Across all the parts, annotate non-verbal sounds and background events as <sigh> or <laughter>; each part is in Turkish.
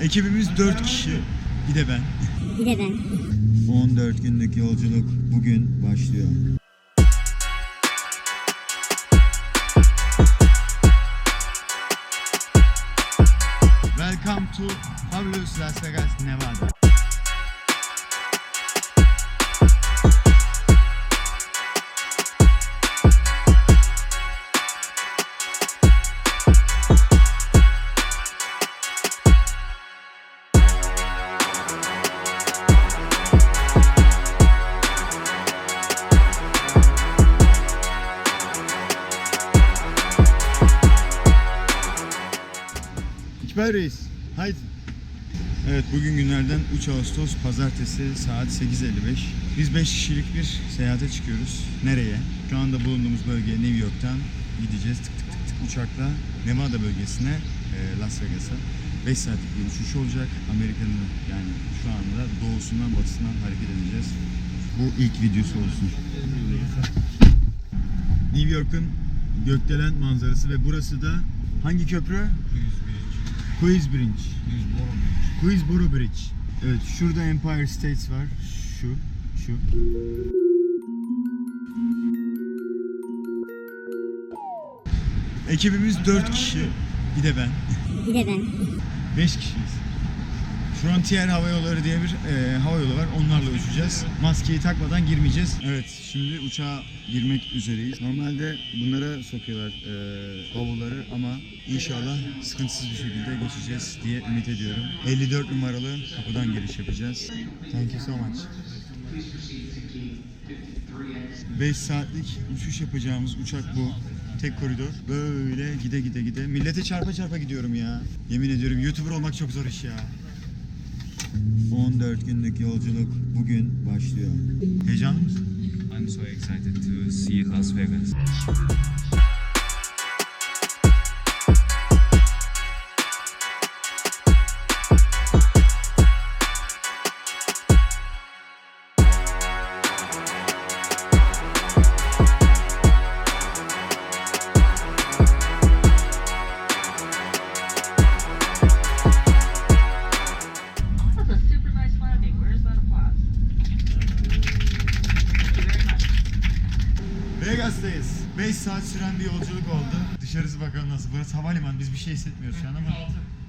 Ekibimiz 4 kişi. Bir de ben. Bir de ben. 14 günlük yolculuk bugün başlıyor. Welcome to Fabulous Las Vegas, Nevada. Reis, haydi. Evet bugün günlerden 3 Ağustos Pazartesi saat 8.55. Biz 5 kişilik bir seyahate çıkıyoruz. Nereye? Şu anda bulunduğumuz bölge New York'tan gideceğiz tık tık tık tık uçakla Nevada bölgesine, e, Las Vegas'a. 5 saatlik bir uçuş olacak. Amerika'nın yani şu anda doğusundan batısından hareket edeceğiz. Bu ilk videosu olsun. New York'un gökdelen manzarası ve burası da hangi köprü? Queensbridge. Queensboro Bridge. Evet şurada Empire States var. Şu, şu. Ekibimiz 4 kişi. Bir de ben. Bir de ben. 5 kişiyiz. Frontier Hava Yolları diye bir e, hava yolu var. Onlarla uçacağız. Maskeyi takmadan girmeyeceğiz. Evet, şimdi uçağa girmek üzereyiz. Normalde bunlara sokuyorlar e, bavulları ama inşallah sıkıntısız bir şekilde geçeceğiz diye ümit ediyorum. 54 numaralı kapıdan giriş yapacağız. Thank you so much. 5 saatlik uçuş yapacağımız uçak bu. Tek koridor. Böyle gide gide gide. Millete çarpa çarpa gidiyorum ya. Yemin ediyorum YouTuber olmak çok zor iş ya. 14 günlük yolculuk bugün başlıyor. Heyecanlı mısın? I'm so excited to see Las Vegas. Şey hissetmiyoruz şu an ama.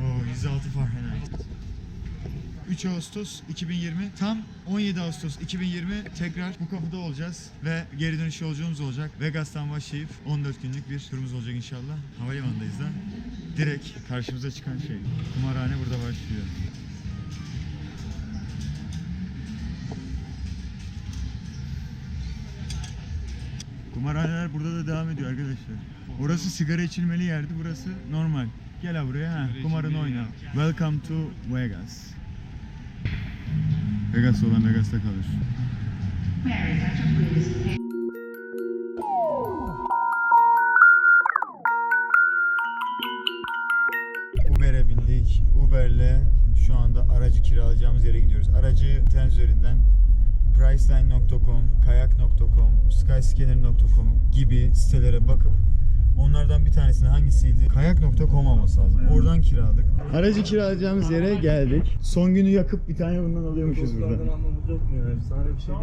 Oo 106 Fahrenheit. 3 Ağustos 2020 tam 17 Ağustos 2020 tekrar bu kapıda olacağız ve geri dönüş yolculuğumuz olacak. Vegas'tan başlayıp 14 günlük bir turumuz olacak inşallah. Havalimanındayız da. Direkt karşımıza çıkan şey. Kumarhane burada başlıyor. Kumarhaneler burada da devam ediyor arkadaşlar. Orası sigara içilmeli yerdi, burası normal. Gel ha buraya ha, kumarını oyna. Welcome to Vegas. Vegas olan Vegas'ta kalır. Uber'e bindik. Uber'le şu anda aracı kiralayacağımız yere gidiyoruz. Aracı internet üzerinden Priceline.com, Kayak.com, Skyscanner.com gibi sitelere bakıp onlardan bir tanesinin hangisiydi? Kayak.com olması lazım. Oradan kiraladık. Aracı kiralayacağımız yere geldik. Son günü yakıp bir tane bundan alıyormuşuz burada. Şey.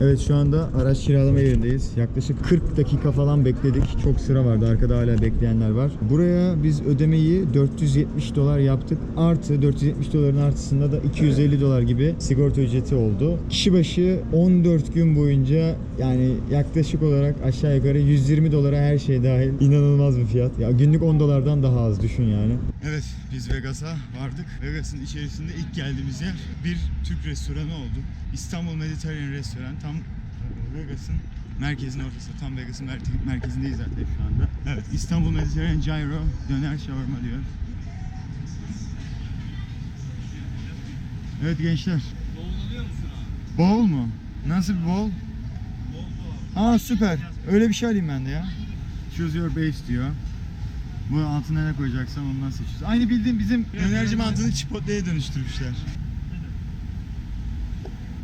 Evet şu anda araç kiralama yerindeyiz. Yaklaşık 40 dakika falan bekledik. Çok sıra vardı. Arkada hala bekleyenler var. Buraya biz ödemeyi 470 dolar yaptık. Artı 470 doların artısında da 250 dolar gibi sigorta ücreti oldu. Kişi başı 14 gün boyunca yani yaklaşık olarak aşağı yukarı 120 dolara her şey dahil. İnanılmaz bir fiyat. Ya günlük 10 dolardan daha az düşün yani. Evet biz Vegas'a vardık. Vegas'ın içerisinde ilk geldiğimiz yer bir Türk restoranı oldu. İstanbul Mediterranean Restoran tam Vegas'ın merkezin ortası. Tam Vegas'ın mer- merkezindeyiz zaten şu anda. Evet İstanbul Mediterranean Gyro döner şavarma diyor. Evet gençler. Bowl mu? Nasıl bir bowl? Aa süper. Öyle bir şey alayım ben de ya. Choose your base diyor. Bu altına ne koyacaksan ondan seçiyorsun. Aynı bildiğin bizim dönerci mantığını Chipotle'ye dönüştürmüşler.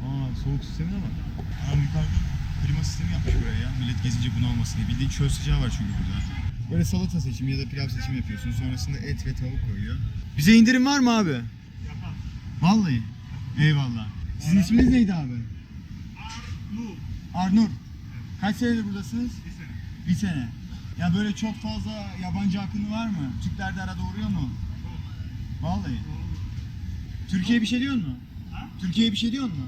Aa soğuk sistemi de var. Aa yukarıda klima sistemi yapmış buraya ya. Millet gezince bunu almasın diye. Bildiğin çöl sıcağı var çünkü burada. Böyle salata seçimi ya da pilav seçimi yapıyorsun. Sonrasında et ve tavuk koyuyor. Bize indirim var mı abi? Vallahi. Eyvallah. Sizin isminiz neydi abi? Arnur. Arnur. Kaç senedir buradasınız? Bir sene. Bir sene. Ya böyle çok fazla yabancı akını var mı? Türkler de arada uğruyor mu? Vallahi. Türkiye'ye bir şey diyor mu? Türkiye'ye bir şey diyor mu?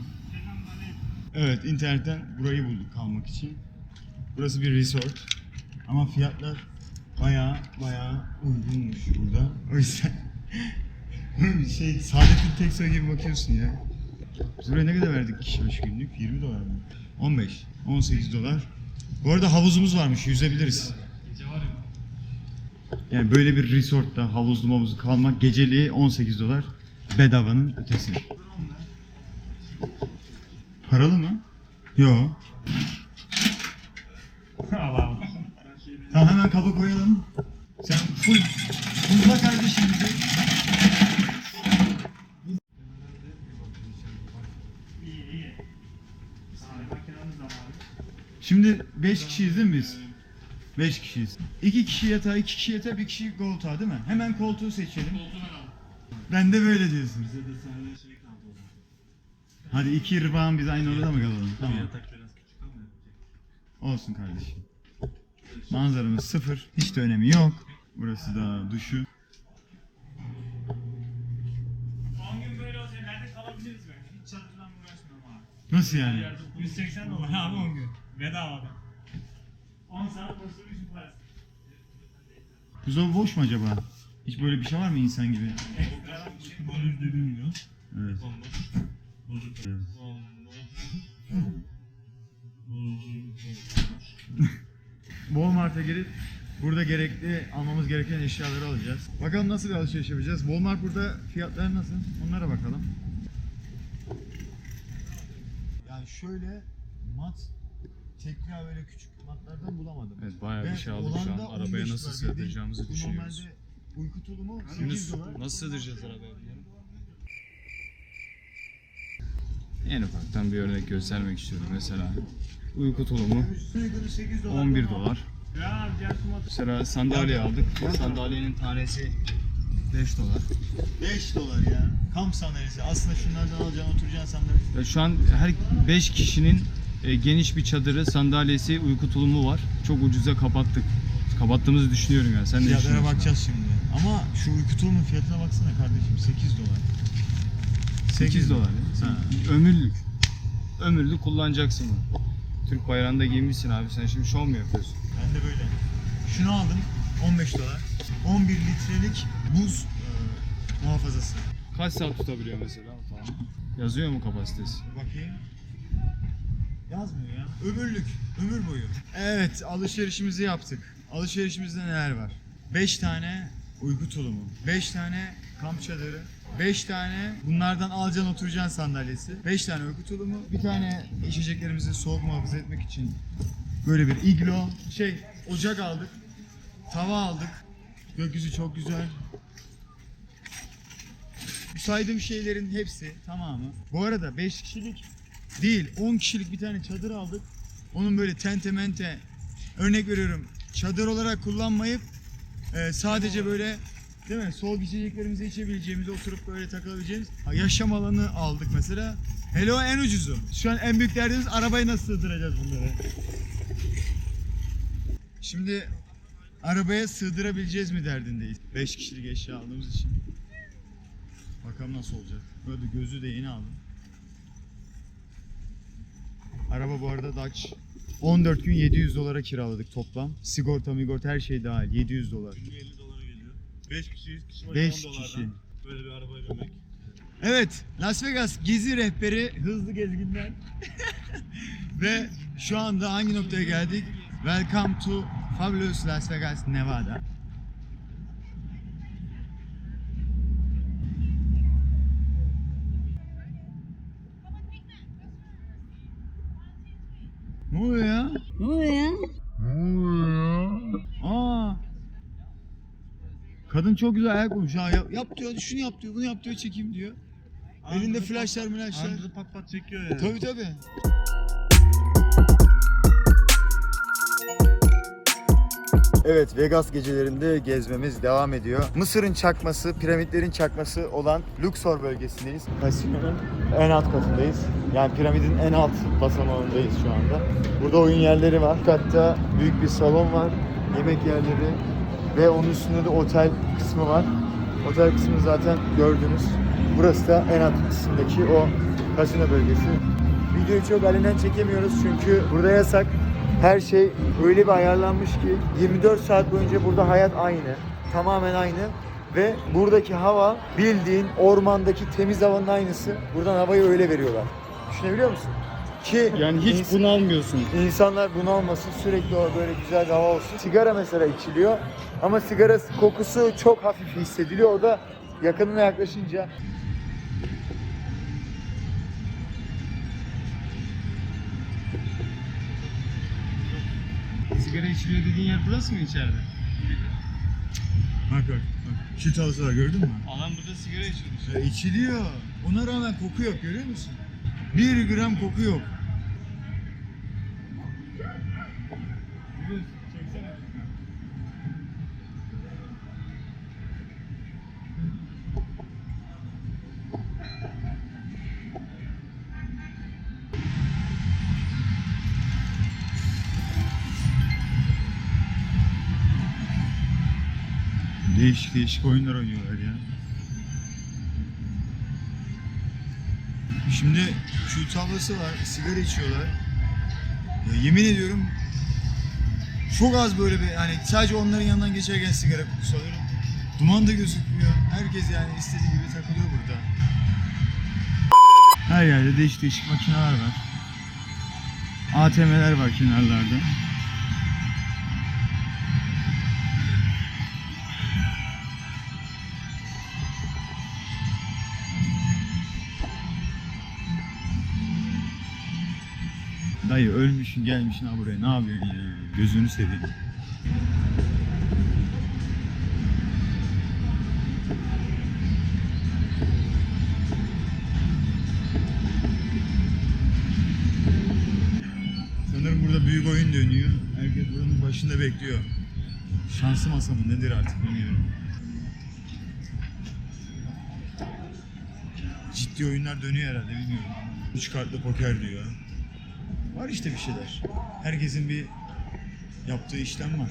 Evet, internetten burayı bulduk kalmak için. Burası bir resort. Ama fiyatlar bayağı bayağı uygunmuş burada. O yüzden <laughs> şey Saadettin Teksoy gibi bakıyorsun ya. Biz buraya ne kadar verdik kişi başı günlük? 20 dolar mı? 15, 18 dolar. Bu arada havuzumuz varmış, yüzebiliriz. Yani böyle bir resortta havuzlu mavuzu kalmak geceliği 18 dolar bedavanın ötesi. Paralı mı? Yo. <laughs> Tamam hemen kaba koyalım. Sen full fulla kardeşim bizi. Şimdi 5 kişiyiz değil mi biz? 5 kişiyiz. 2 kişi yatağı, 2 kişi yatağı, 1 kişi koltuğa değil mi? Hemen koltuğu seçelim. Ben de böyle diyorsun. Hadi iki rıbağın biz aynı odada mı kalalım? Tamam. Olsun kardeşim. Manzaramız sıfır. Hiç de önemi yok. Burası da duşu. 10 gün böyle olsa nerede kalabiliriz be? Hiç çadırdan uğraşmıyorum abi. Nasıl yani? 180 dolar abi 10 gün. Bedavadan. 10 saat boşluğu için parası. Buzdolabı boş mu acaba? Hiç böyle bir şey var mı insan gibi? Bonus dönülmüyor. Evet. Evet. Walmart'a girip burada gerekli almamız gereken eşyaları alacağız. Bakalım nasıl bir alışveriş yapacağız. Walmart burada fiyatları nasıl? Onlara bakalım. Yani şöyle mat tekrar böyle küçük matlardan bulamadım. Evet bayağı Ve bir şey aldık şu Hollanda an. Arabaya 15 nasıl dolar. Bildiğin sığdıracağımızı bu düşünüyoruz. Normalde uyku tulumu Yunus 8 dolar. nasıl sığdıracağız arabaya bunları? En ufaktan bir örnek göstermek istiyorum. Mesela uyku tulumu 11 dolar. Ya abi diğer tüm Mesela sandalye aldık. Sandalyenin tanesi 5 dolar. 5 dolar ya. Kamp sandalyesi. Aslında şunlardan alacaksın oturacaksın sandalye. Ya şu an her 5 kişinin geniş bir çadırı, sandalyesi, uyku tulumu var. Çok ucuza kapattık. Kapattığımızı düşünüyorum yani. Sen ne Fiyatlara düşünüyorsun? bakacağız şimdi. Ama şu uyku tulumunun fiyatına baksana kardeşim 8 dolar. 8 dolar. ya. Ha. Ömürlük. Ömürlük kullanacaksın bunu. Türk bayrağında giymişsin abi. Sen şimdi şov mu yapıyorsun? Ben de böyle. Şunu aldım 15 dolar. 11 litrelik buz e, muhafazası. Kaç saat tutabiliyor mesela falan? Yazıyor mu kapasitesi? Bakayım. Yazmıyor ya. Ömürlük. Ömür boyu. Evet alışverişimizi yaptık. Alışverişimizde neler var? 5 tane uyku tulumu. 5 tane kamp çadırı. 5 tane bunlardan alacaksın oturacaksın sandalyesi. 5 tane uyku tulumu. Bir tane içeceklerimizi soğuk muhafaza etmek için böyle bir iglo. Şey ocak aldık. Tava aldık. Gökyüzü çok güzel. Bu saydığım şeylerin hepsi tamamı. Bu arada 5 kişilik değil 10 kişilik bir tane çadır aldık. Onun böyle tente mente örnek veriyorum çadır olarak kullanmayıp e, sadece böyle değil mi soğuk içeceklerimizi içebileceğimiz oturup böyle takılabileceğimiz yaşam alanı aldık mesela. Hele o en ucuzu. Şu an en büyük derdimiz arabayı nasıl sığdıracağız bunları. Şimdi arabaya sığdırabileceğiz mi derdindeyiz. 5 kişilik eşya aldığımız için. Bakalım nasıl olacak. Böyle gözü de yeni aldım. Araba bu arada Dodge. 14 gün 700 dolara kiraladık toplam. Sigorta migorta her şey dahil 700 dolar. 50 dolara geliyor. 5 kişiyiz. Kişi başı 5 10 dolardan. kişi. Böyle bir arabaya binmek. Evet Las Vegas gezi rehberi hızlı gezginler. <laughs> Ve şu anda hangi noktaya geldik? Welcome to Fabulous Las Vegas, Nevada. Ne oluyor ya? Ne oluyor ya? Aa. Kadın çok güzel ayak bulmuş ha. Yap, yap diyor, şunu yap diyor, bunu yap diyor, çekeyim diyor. Elinde Anında flashlar flashlar. Anında pat pat çekiyor ya. Tabii tabii. Evet Vegas gecelerinde gezmemiz devam ediyor. Mısır'ın çakması, piramitlerin çakması olan Luxor bölgesindeyiz. Kasinonun en alt katındayız. Yani piramidin en alt basamağındayız şu anda. Burada oyun yerleri var. Hatta büyük bir salon var. Yemek yerleri ve onun üstünde de otel kısmı var. Otel kısmını zaten gördünüz. Burası da en alt kısımdaki o kasino bölgesi. Videoyu çok elinden çekemiyoruz çünkü burada yasak. Her şey öyle bir ayarlanmış ki 24 saat boyunca burada hayat aynı. Tamamen aynı. Ve buradaki hava bildiğin ormandaki temiz havanın aynısı. Buradan havayı öyle veriyorlar. Düşünebiliyor musun? Ki Yani hiç ins- bunalmıyorsun. İnsanlar bunu almasın sürekli o böyle güzel bir hava olsun. Sigara mesela içiliyor ama sigara kokusu çok hafif hissediliyor. O da yakınına yaklaşınca Sigara içiliyor dediğin yer burası mı içeride? Bak bak bak. Şu tavsiyeler gördün mü? Adam burada sigara içiyordu. Ya içiliyor. Ona rağmen koku yok görüyor musun? Bir gram koku yok. Değişik değişik oyunlar oynuyorlar ya. Şimdi şu tablası var, sigara içiyorlar. Ya yemin ediyorum çok az böyle bir hani sadece onların yanından geçerken sigara kokusu alıyorum. Duman da gözükmüyor. Herkes yani istediği gibi takılıyor burada. Her yerde değişik değişik makineler var. ATM'ler var kenarlarda. Dayı ölmüşsün gelmişsin ha buraya ne yapıyorsun ya? Gözünü seveyim. Sanırım burada büyük oyun dönüyor. Herkes buranın başında bekliyor. Şansı masa mı nedir artık bilmiyorum. Ciddi oyunlar dönüyor herhalde bilmiyorum. Üç kartlı poker diyor. Var işte bir şeyler. Herkesin bir yaptığı işlem var.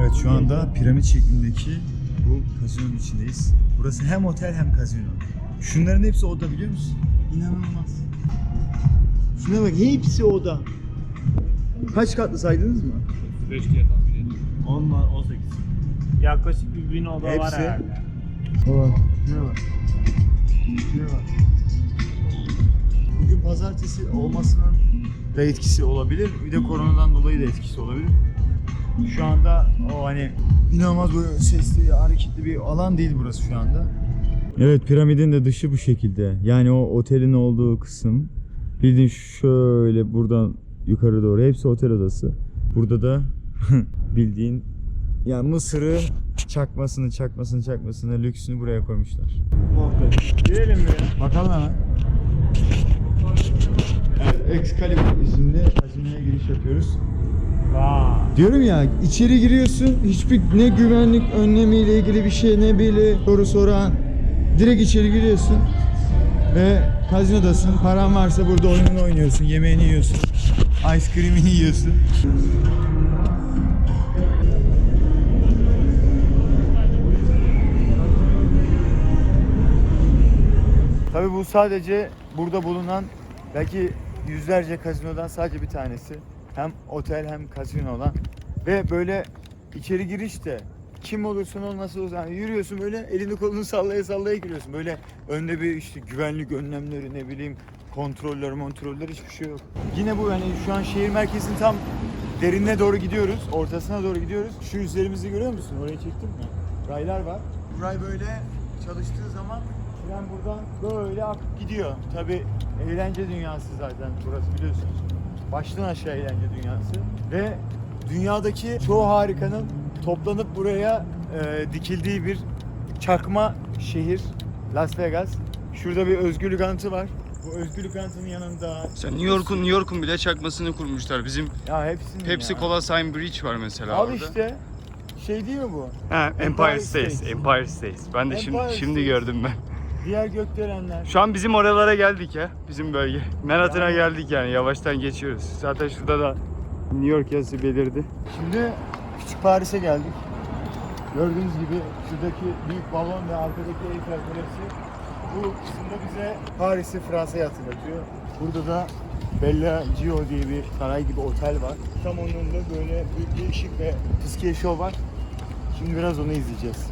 Evet şu anda piramit şeklindeki bu kazinonun içindeyiz. Burası hem otel hem kazino. Şunların hepsi oda biliyor musun? İnanılmaz. Şuna bak hepsi oda. Kaç katlı saydınız mı? 5 diye tahmin ediyorum. 10 var 18. Yaklaşık bir bin oda var Hepsi. herhalde. Baba, şuna bak. Şuna bak. Bugün pazartesi olmasının da etkisi olabilir. Bir de koronadan dolayı da etkisi olabilir. Şu anda o hani inanılmaz böyle sesli, hareketli bir alan değil burası şu anda. Evet piramidin de dışı bu şekilde. Yani o otelin olduğu kısım bildiğin şöyle buradan yukarı doğru hepsi otel odası. Burada da <laughs> bildiğin yani Mısır'ı çakmasını, çakmasını, çakmasını, lüksünü buraya koymuşlar. Girelim mi ya? Bakalım hemen. Evet, Excalibur isimli hazine giriş yapıyoruz. Vay. Diyorum ya içeri giriyorsun hiçbir ne güvenlik önlemiyle ilgili bir şey ne bile soru soran direkt içeri giriyorsun ve kazinodasın paran varsa burada oyununu oynuyorsun yemeğini yiyorsun ice cream'ini yiyorsun Tabii bu sadece burada bulunan belki yüzlerce kazinodan sadece bir tanesi. Hem otel hem kazino olan. Ve böyle içeri girişte kim olursun ol nasıl olursun yani yürüyorsun böyle elini kolunu sallaya sallaya giriyorsun. Böyle önde bir işte güvenlik önlemleri ne bileyim kontroller kontroller hiçbir şey yok. Yine bu yani şu an şehir merkezinin tam derinine doğru gidiyoruz. Ortasına doğru gidiyoruz. Şu üzerimizi görüyor musun? Orayı çektim mi? Raylar var. Ray böyle çalıştığı zaman tren buradan böyle akıp gidiyor. Tabi eğlence dünyası zaten burası biliyorsunuz. Baştan aşağı eğlence dünyası. Ve dünyadaki çoğu harikanın toplanıp buraya e, dikildiği bir çakma şehir Las Vegas. Şurada bir özgürlük anıtı var. Bu özgürlük anıtının yanında Sen New York'un New York'un bile çakmasını kurmuşlar. Bizim ya hepsinin Pepsi ya. Cola Sign Bridge var mesela Al orada. işte. Şey değil mi bu? Ha, Empire Empire State. State. Empire State. Ben de şimdi Empire şimdi State. gördüm ben. Diğer gökdelenler. Şu an bizim oralara geldik ya. Bizim bölge. Manhattan'a geldik yani. Yavaştan geçiyoruz. Zaten şurada da New York yazısı belirdi. Şimdi küçük Paris'e geldik. Gördüğünüz gibi şuradaki büyük balon ve arkadaki Eiffel Kulesi bu kısımda bize Paris'i Fransa'ya hatırlatıyor. Burada da Bella Gio diye bir saray gibi otel var. Tam onun da böyle büyük bir ışık ve fıskiye şov var. Şimdi biraz onu izleyeceğiz.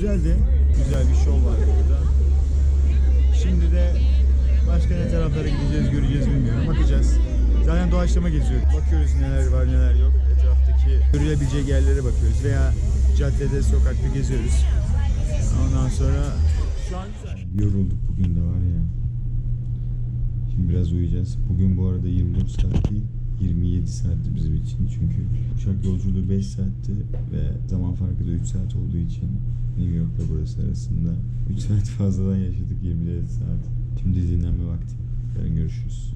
Güzeldi. Güzel bir şov var burada. Şimdi de başka ne taraflara gideceğiz, göreceğiz bilmiyorum. Bakacağız. Zaten doğaçlama geziyoruz. Bakıyoruz neler var neler yok. Etraftaki görülebilecek yerlere bakıyoruz. Veya caddede, sokakta geziyoruz. Ondan sonra şu an güzel. Yorulduk bugün de var ya. Şimdi biraz uyuyacağız. Bugün bu arada 24 saat değil, 27 saatti bizim için. Çünkü uçak yolculuğu 5 saatti ve zaman farkı da 3 saat olduğu için New York'la burası arasında 3 saat fazladan yaşadık 27 saat. Şimdi dinlenme vakti. Yarın görüşürüz.